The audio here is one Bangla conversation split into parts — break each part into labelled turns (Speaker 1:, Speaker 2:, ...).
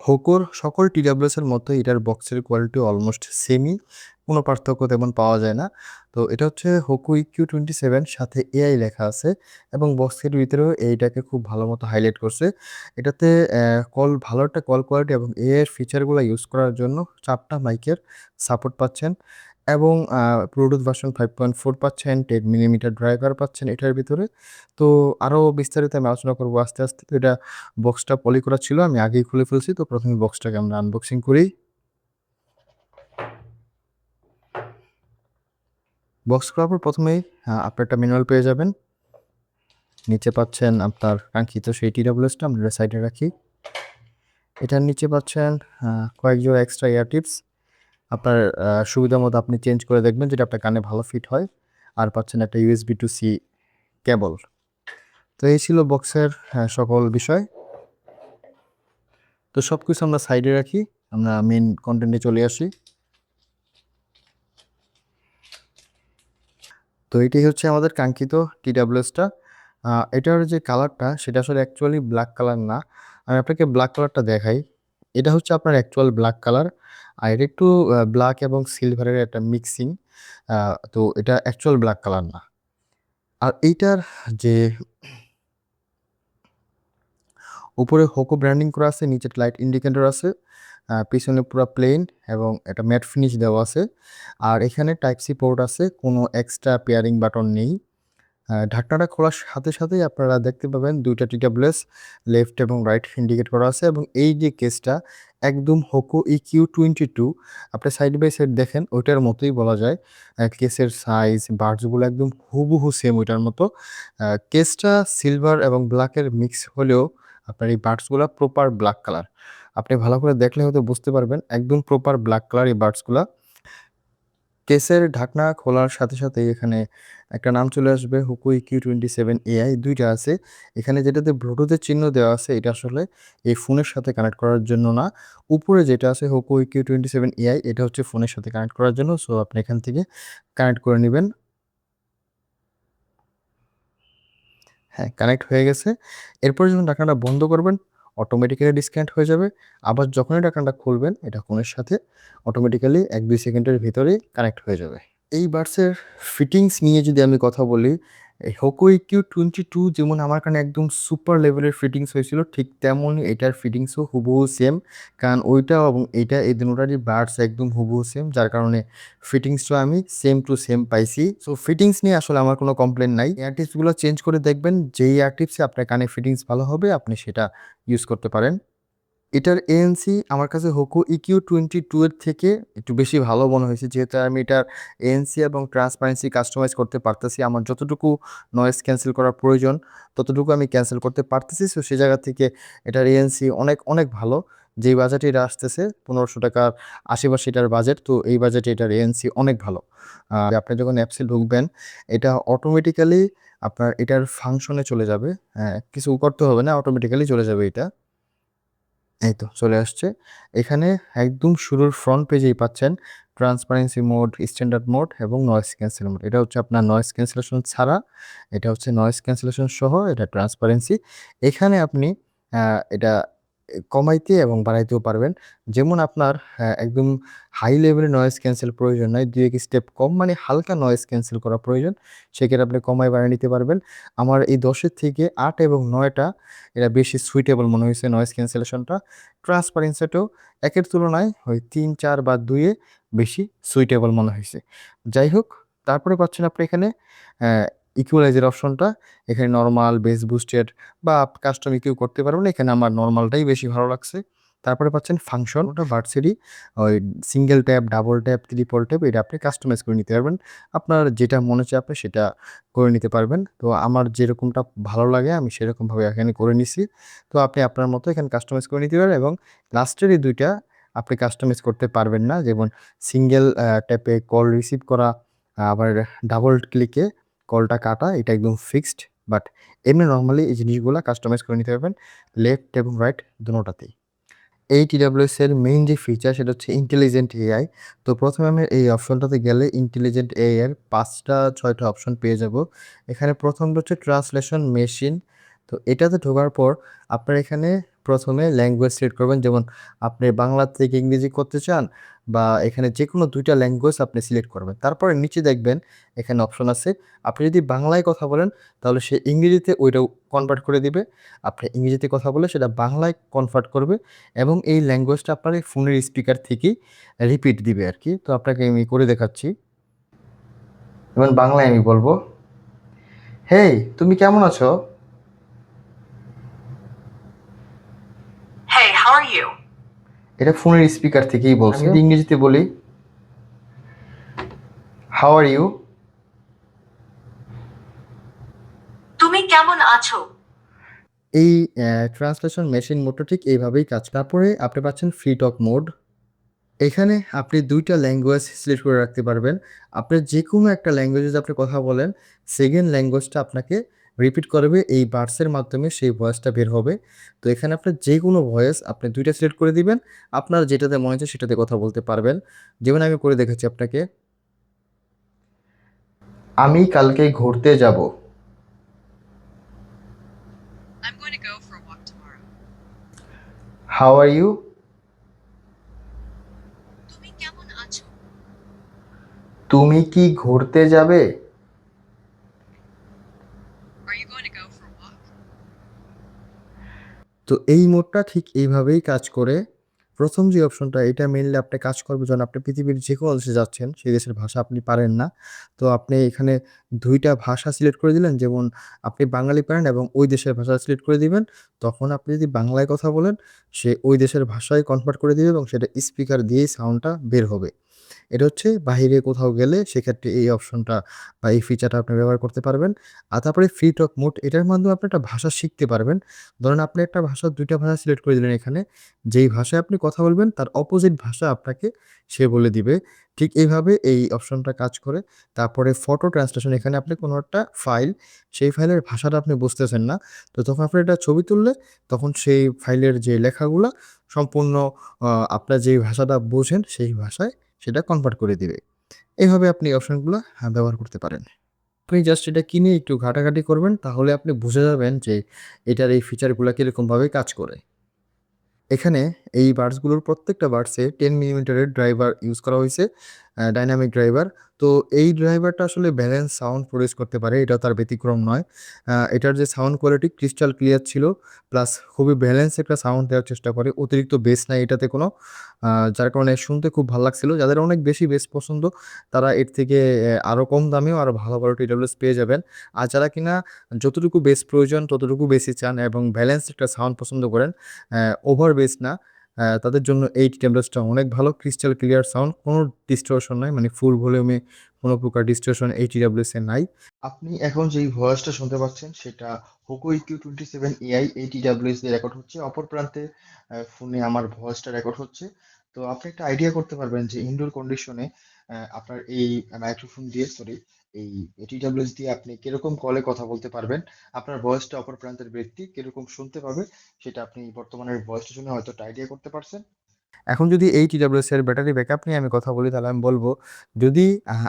Speaker 1: হোকোর সকল টিডাব্লিউএস এর মতো এটার বক্সের কোয়ালিটি অলমোস্ট সেমই কোনো পার্থক্য তেমন পাওয়া যায় না। তো এটা হচ্ছে হোকো ইকিউ টোয়েন্টি সেভেন সাথে এআই লেখা আছে এবং বক্সের ভিতরেও এইটাকে খুব ভালো মতো হাইলাইট করছে। এটাতে কল ভালো একটা কল কোয়ালিটি এবং এআইয়ের ফিচারগুলো ইউজ করার জন্য চারটা মাইকের সাপোর্ট পাচ্ছেন। এবং Bluetooth version five point four পাচ্ছেন টেন মিলিমিটার ড্রাইভার পাচ্ছেন এটার ভিতরে। তো আরও বিস্তারিত আমি আলোচনা করব আস্তে আস্তে। তো এটা বক্সটা পলি করা ছিল, আমি আগেই খুলে ফেলছি। তো প্রথমে বক্সটাকে আমরা আনবক্সিং করি। বক্স করার পর প্রথমেই আপনার একটা ম্যানুয়াল পেয়ে যাবেন। নিচে পাচ্ছেন আপনার কাঙ্ক্ষিত সেই টি ডাব্লিউএসটা আমরা সাইডে রাখি। এটার নিচে পাচ্ছেন কয়েক জোড়া এক্সট্রা ইয়ার টিপস আপনার সুবিধা মতো আপনি চেঞ্জ করে দেখবেন যেটা আপনার কানে ভালো ফিট হয়। আর পাচ্ছেন একটা ইউএসবি টু সি কেবল তো এই ছিল বক্সের সকল বিষয়। তো সব কিছু আমরা সাইডে রাখি, আমরা মেন কন্টেন্টে চলে আসি। তো এটাই হচ্ছে আমাদের কাঙ্ক্ষিত টি। ডাব্লিউএসটা এটার যে কালারটা সেটা আসলে অ্যাকচুয়ালি ব্ল্যাক কালার না। আমি আপনাকে ব্ল্যাক কালারটা দেখাই। এটা হচ্ছে আপনার অ্যাকচুয়াল ব্ল্যাক কালার আর এটা একটু ব্ল্যাক এবং সিলভারের একটা মিক্সিং তো এটা অ্যাকচুয়াল ব্ল্যাক কালার না। আর এইটার যে উপরে হোকো ব্র্যান্ডিং করা আছে নিচে লাইট ইন্ডিকেটর আছে পিছনে পুরো প্লেন এবং একটা ম্যাট ফিনিশ দেওয়া আছে। আর এখানে টাইপ সি পোর্ট আছে, কোনো এক্সট্রা পেয়ারিং বাটন নেই। ঢাকনাটা খোলার সাথে সাথেই আপনারা দেখতে পাবেন দুইটা টিটাব্লেস লেফট এবং রাইট ইন্ডিকেট করা আছে এবং এই যে কেসটা একদম Hoco E Q twenty two আপনি সাইড বাই সাইড দেখেন, ওইটার মতোই বলা যায়। কেসের সাইজ বার্ডসগুলো একদম হুবহু সেম ওইটার মতো। কেসটা সিলভার এবং ব্ল্যাকের মিক্স হলেও আপনার এই বার্ডসগুলো প্রপার ব্ল্যাক কালার আপনি ভালো করে দেখলে হয়তো বুঝতে পারবেন, একদম প্রপার ব্ল্যাক কালার এই বার্ডসগুলা কেসের ঢাকনা খোলার সাথে সাথে এখানে একটা নাম চলে আসবে, Hoco Q twenty seven AI দুইটা আছে। এখানে যেটাতে ব্লুটুথের চিহ্ন দেওয়া আছে, এটা আসলে এই ফোনের সাথে কানেক্ট করার জন্য না। উপরে যেটা আছে Hoco Q twenty seven AI, এটা হচ্ছে ফোনের সাথে কানেক্ট করার জন্য, সো আপনি এখান থেকে কানেক্ট করে নেবেন। হ্যাঁ কানেক্ট হয়ে গেছে। এরপর যখন ঢাকনাটা বন্ধ করবেন অটোমেটিক্যালি ডিসকানেক্ট হয়ে যাবে। আবার যখনই ঢাকনাটা খুলবেন, এটা ফোনের সাথে অটোমেটিক্যালি এক দুই সেকেন্ডের ভিতরেই কানেক্ট হয়ে যাবে। এই বার্সের ফিটিংস নিয়ে যদি আমি কথা বলি এই হোকো কিউ টোয়েন্টি টু যেমন আমার কারণে একদম সুপার লেভেলের ফিটিংস হয়েছিল, ঠিক তেমনই এটার ফিটিংসও হুবহু সেম কারণ ওইটা এবং এইটা এই দুটারই বার্ডস একদম হুবহু সেম যার কারণে ফিটিংসটা আমি সেম টু সেম পাইছি। সো ফিটিংস নিয়ে আসলে আমার কোনো কমপ্লেন নাই। এয়ারটিপসগুলো চেঞ্জ করে দেখবেন, যেই এয়ারটিপসে আপনার কানে ফিটিংস ভালো হবে, আপনি সেটা ইউজ করতে পারেন। এটার এএনসি আমার কাছে হোকো ইকিউ টোয়েন্টি টু এর থেকে একটু বেশি ভালো মনে হয়েছে, যেহেতু আমি এটার এএনসি এবং ট্রান্সপারেন্সি কাস্টমাইজ করতে পারতেছি। আমার যতটুকু নয়েজ ক্যান্সেল করার প্রয়োজন, ততটুকু আমি ক্যান্সেল করতে পারতেছি। সো সে জায়গা থেকে এটার এএনসি অনেক অনেক ভালো। যেই বাজেটে এটা আসতেছে পনেরোশো টাকার আশেপাশে এটার বাজেট তো এই বাজেটে এটার এএনসি অনেক ভালো। আপনি যখন অ্যাপসে ঢুকবেন, এটা অটোমেটিক্যালি আপনার এটার ফাংশনে চলে যাবে। হ্যাঁ কিছু করতে হবে না অটোমেটিক্যালি চলে যাবে এটা। এই তো চলে আসছে। এখানে একদম শুরুর ফ্রন্ট পেজেই পাচ্ছেন ট্রান্সপারেন্সি মোড স্ট্যান্ডার্ড মোড এবং নয়েস ক্যান্সেল মোড এটা হচ্ছে আপনার নয়েস ক্যান্সেলেশন ছাড়া, এটা হচ্ছে নয়েস ক্যান্সেলেশন সহ, এটা ট্রান্সপারেন্সি এখানে আপনি এটা কমাইতে এবং বাড়াইতেও পারবেন। যেমন আপনার একদম হাই লেভেলের নয়েজ ক্যান্সেল প্রয়োজন নয় দুই এক স্টেপ কম মানে হালকা নয়েজ ক্যান্সেল করা প্রয়োজন। সেক্ষেত্রে আপনি কমায় বাড়িয়ে নিতে পারবেন। আমার এই দশের থেকে আট এবং নয়টা এটা বেশি সুইটেবল মনে হয়েছে নয়েজ ক্যান্সেলেশনটা ট্রান্সপারেন্সিটাও একের তুলনায় ওই তিন, চার বা দুইয়ে বেশি সুইটেবল মনে হয়েছে যাই হোক, তারপরে পাচ্ছেন আপনি এখানে ইকুয়ালাইজের অপশনটা এখানে নর্মাল বেস বুস্টেড বা কাস্টম ইকিউ করতে পারবেন। এখানে আমার নর্মালটাই বেশি ভালো লাগছে। তারপরে পাচ্ছেন ফাংশন ওটা ভার্সিটি ওই single tap double tap triple tap এটা আপনি কাস্টমাইজ করে নিতে পারবেন। আপনার যেটা মনে আপনি সেটা করে নিতে পারবেন। তো আমার যেরকমটা ভালো লাগে, আমি সেরকমভাবে এখানে করে নিছি। তো আপনি আপনার মতো এখানে কাস্টমাইজ করে নিতে পারেন এবং লাস্টের এই দুইটা আপনি কাস্টমাইজ করতে পারবেন না। যেমন সিঙ্গেল ট্যাপে কল রিসিভ করা, আবার ডাবল ক্লিকে কলটা কাটা, এটা একদম ফিক্সড বাট এমনি নর্মালি এই জিনিসগুলো কাস্টমাইজ করে নিতে পারবেন লেফট এবং রাইট দুটোতেই এই টিডাব্লিউএস এর মেইন যে ফিচার সেটা হচ্ছে ইন্টেলিজেন্ট এআই তো প্রথমে আমি এই অপশনটাতে গেলে ইন্টেলিজেন্ট এআই এর পাঁচটা, ছয়টা অপশন পেয়ে যাব। এখানে প্রথমটা হচ্ছে ট্রান্সলেশন মেশিন তো এটাতে ঢোকার পর আপনার এখানে প্রথমে ল্যাঙ্গুয়েজ সিলেক্ট করবেন। যেমন আপনি বাংলা থেকে ইংরেজি করতে চান বা এখানে যে কোনো দুইটা ল্যাঙ্গুয়েজ আপনি সিলেক্ট করবেন। তারপরে নিচে দেখবেন এখানে অপশন আছে। আপনি যদি বাংলায় কথা বলেন, তাহলে সে ইংরেজিতে ওইটাও কনভার্ট করে দিবে। আপনি ইংরেজিতে কথা বলে সেটা বাংলায় কনভার্ট করবে এবং এই ল্যাঙ্গুয়েজটা আপনার ফোনের স্পিকার থেকেই রিপিট দিবে আর কি। তো আপনাকে আমি করে দেখাচ্ছি। যেমন বাংলায় আমি বলব, হেই, তুমি কেমন আছো? এটা ফোনের স্পিকার থেকেই বলছি। ইংরেজিতে বলি হাউ আর ইউ
Speaker 2: তুমি কেমন আছো?
Speaker 1: এই ট্রান্সলেশন মেশিন মোডটা ঠিক এইভাবেই কাজ। করে। তারপরে আপনি পাচ্ছেন ফ্রি টক মোড এখানে আপনি দুইটা ল্যাঙ্গুয়েজ সিলেক্ট করে রাখতে পারবেন। আপনি যে কোনো একটা ল্যাঙ্গুয়েজে আপনি কথা বলেন সেকেন্ড ল্যাঙ্গুয়েজটা আপনাকে রিপিট করবে এই বার্ডসের মাধ্যমে সেই ভয়েসটা বের হবে। তো এখানে আপনার যে কোনো ভয়েস আপনি দুইটা সিলেক্ট করে দিবেন আপনার যেটাতে মনে হচ্ছে সেটাতে কথা বলতে পারবেন। যেমন আমি করে দেখাচ্ছি আপনাকে। আমি কালকে ঘুরতে যাব. হাউ আর ইউ
Speaker 2: তুমি
Speaker 1: কি ঘুরতে যাবে? তো এই মোডটা ঠিক এইভাবেই কাজ করে। প্রথম যে অপশনটা এটা মেনলি আপনি কাজ করবে যখন আপনি পৃথিবীর যে কোনো দেশে যাচ্ছেন, সেই দেশের ভাষা আপনি পারেন না। তো আপনি এখানে দুইটা ভাষা সিলেক্ট করে দিলেন, যেমন আপনি বাঙালি পারেন এবং ওই দেশের ভাষা সিলেক্ট করে দিবেন। তখন আপনি যদি বাংলায় কথা বলেন, সে ওই দেশের ভাষায় কনভার্ট করে দিবে এবং সেটা স্পিকার দিয়েই সাউন্ডটা বের হবে। এটা হচ্ছে বাইরে কোথাও গেলে সেক্ষেত্রে এই অপশনটা বা এই ফিচারটা আপনি ব্যবহার করতে পারবেন। আর তারপরে ফ্রি টক মোড এটার মাধ্যমে আপনি একটা ভাষা শিখতে পারবেন। ধরেন আপনি একটা ভাষা, দুইটা ভাষা সিলেক্ট করে দিলেন এখানে। যেই ভাষায় আপনি কথা বলবেন, তার অপোজিট ভাষা আপনাকে সে বলে দিবে। ঠিক এইভাবে এই অপশনটা কাজ করে। তারপরে ফটো ট্রান্সলেশন এখানে আপনি কোনো একটা ফাইল সেই ফাইলের ভাষাটা আপনি বুঝতেছেন না। তো তখন আপনি একটা ছবি তুললে, তখন সেই ফাইলের যে লেখাগুলো সম্পূর্ণ আপনার যেই ভাষাটা বোঝেন, সেই ভাষায় সেটা কনভার্ট করে দিবে। এইভাবে আপনি অপশানগুলো ব্যবহার করতে পারেন। আপনি জাস্ট এটা কিনে একটু ঘাটাঘাটি করবেন, তাহলে আপনি বুঝে যাবেন যে এটার এই ফিচারগুলো কীরকমভাবে কাজ করে। এখানে এই বার্ডসগুলোর প্রত্যেকটা বার্ডসে টেন মিলিমিটারের ড্রাইভার ইউজ করা হয়েছে। ডাইনামিক ড্রাইভার তো এই ড্রাইভারটা আসলে ব্যালেন্স সাউন্ড প্রডিউস করতে পারে, এটা তার ব্যতিক্রম নয়। এটার যে সাউন্ড কোয়ালিটি ক্রিস্টাল ক্লিয়ার ছিল প্লাস খুবই ব্যালেন্স একটা সাউন্ড দেওয়ার চেষ্টা করে। অতিরিক্ত বেস নাই এটাতে কোনো। যার কারণে শুনতে খুব ভালো লাগছিল। যাদের অনেক বেশি বেস পছন্দ, তারা এর থেকে আরও কম দামেও আরও ভালো ভালো টিডাব্লিউএস পেয়ে যাবেন। আর যারা কিনা যতটুকু বেস প্রয়োজন, ততটুকু বেশি চান এবং ব্যালেন্স একটা সাউন্ড পছন্দ করেন ওভার বেস না তাদের জন্য এই টিডাব্লিউএসটা অনেক ভালো। ক্রিস্টাল ক্লিয়ার সাউন্ড কোনো ডিস্টরশন নাই মানে ফুল ভলিউমে কোনো প্রকার ডিস্টরশন এই টিডাব্লিউএস এ নাই। আপনি এখন যেই ভয়েসটা শুনতে পাচ্ছেন, সেটা Hoco EQ twenty seven AI এই টিডাব্লিউএস দিয়ে রেকর্ড হচ্ছে। অপর প্রান্তে ফোনে আমার ভয়েসটা রেকর্ড হচ্ছে। তো আপনি একটা আইডিয়া করতে পারবেন যে ইনডোর কন্ডিশনে আপনার এই মাইক্রোফোন দিয়ে সরি এই টিডাব্লিউএস দিয়ে আপনি কীরকম কলে কথা বলতে পারবেন, আপনার ভয়েসটা অপর প্রান্তের ব্যক্তি কীরকম শুনতে পাবে, সেটা আপনি বর্তমানের ভয়েসটা শুনে হয়তো একটা আইডিয়া করতে পারছেন। এখন যদি এই টিডাব্লিউএস এর ব্যাটারি ব্যাকআপ নিয়ে আমি কথা বলি, তাহলে আমি বলব, যদি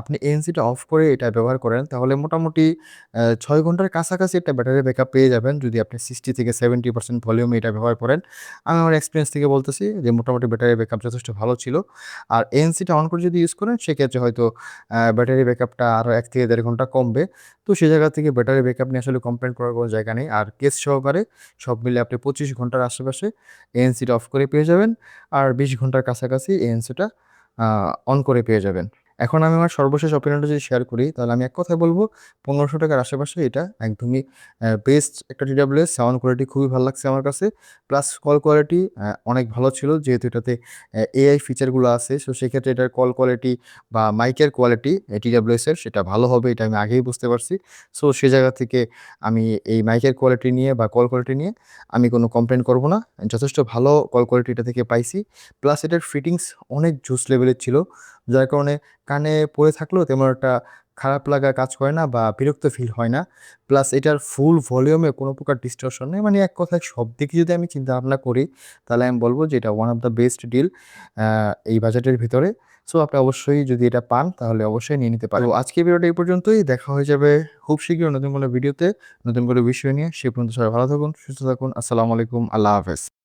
Speaker 1: আপনি এনসিটা অফ করে এটা ব্যবহার করেন, তাহলে মোটামুটি ছয় ঘণ্টার কাছাকাছি একটা ব্যাটারি ব্যাকআপ পেয়ে যাবেন। যদি আপনি সিক্সটি থেকে সেভেন্টি পার্সেন্ট ভলিউমে এটা ব্যবহার করেন। আমি আমার এক্সপিরিয়েন্স থেকে বলতেছি যে, মোটামুটি ব্যাটারি ব্যাকআপ যথেষ্ট ভালো ছিল। আর এনসিটা অন করে যদি ইউজ করেন, সেক্ষেত্রে হয়তো ব্যাটারি ব্যাকআপটা আরও এক থেকে দেড় ঘণ্টা কমবে। তো সে জায়গা থেকে ব্যাটারি ব্যাকআপ নিয়ে আসলে কমপ্লেন করার কোনো জায়গা নেই। আর কেস সহকারে সব মিলে আপনি পঁচিশ ঘণ্টার আশেপাশে এএনসিটা অফ করে পেয়ে যাবেন। আর বিশ ঘণ্টার কাছাকাছি এই এএনসিটা অন করে পেয়ে যাবেন। এখন আমি আমার সর্বশেষ অপিনিয়নটা যদি শেয়ার করি, তাহলে আমি এক কথায় বলব, পনেরোশো টাকার আশেপাশে এটা একদমই বেস্ট একটা টিডাব্লিউএস সাউন্ড কোয়ালিটি খুবই ভালো লাগছে আমার কাছে। প্লাস কল কোয়ালিটি অনেক ভালো ছিল, যেহেতু এটাতে এআই ফিচারগুলো আছে সো সেক্ষেত্রে এটার কল কোয়ালিটি বা মাইকের কোয়ালিটি টিডাব্লিউএস এর, সেটা ভালো হবে, এটা আমি আগেই বুঝতে পারছি। সো সে জায়গা থেকে আমি এই মাইকের কোয়ালিটি নিয়ে বা কল কোয়ালিটি নিয়ে আমি কোনো কমপ্লেন করব না। যথেষ্ট ভালো কল কোয়ালিটি এটা থেকে পাইছি। প্লাস এটার ফিটিংস অনেক জুস লেভেলের ছিল। যার কারণে কানে পড়ে থাকলেও তেমন একটা খারাপ লাগা কাজ করে না বা বিরক্ত ফিল হয় না। প্লাস এটার ফুল ভলিউমে কোনো প্রকার ডিস্টরশন নেই। মানে এক কথায় সব দিকে যদি আমি চিন্তা ভাবনা করি, তাহলে আমি বলব যে এটা one of the best deal এই বাজেটের ভিতরে। সো আপনি অবশ্যই যদি এটা পান, তাহলে অবশ্যই নিয়ে নিতে পারেন। আজকে ভিডিওটা এই পর্যন্তই। দেখা হয়ে যাবে খুব শীঘ্রই নতুন কোনো ভিডিওতে নতুন কোনো বিষয় নিয়ে। সে পর্যন্ত সবাই ভালো থাকুন, সুস্থ থাকুন। আসসালামু আলাইকুম। আল্লাহ হাফেজ।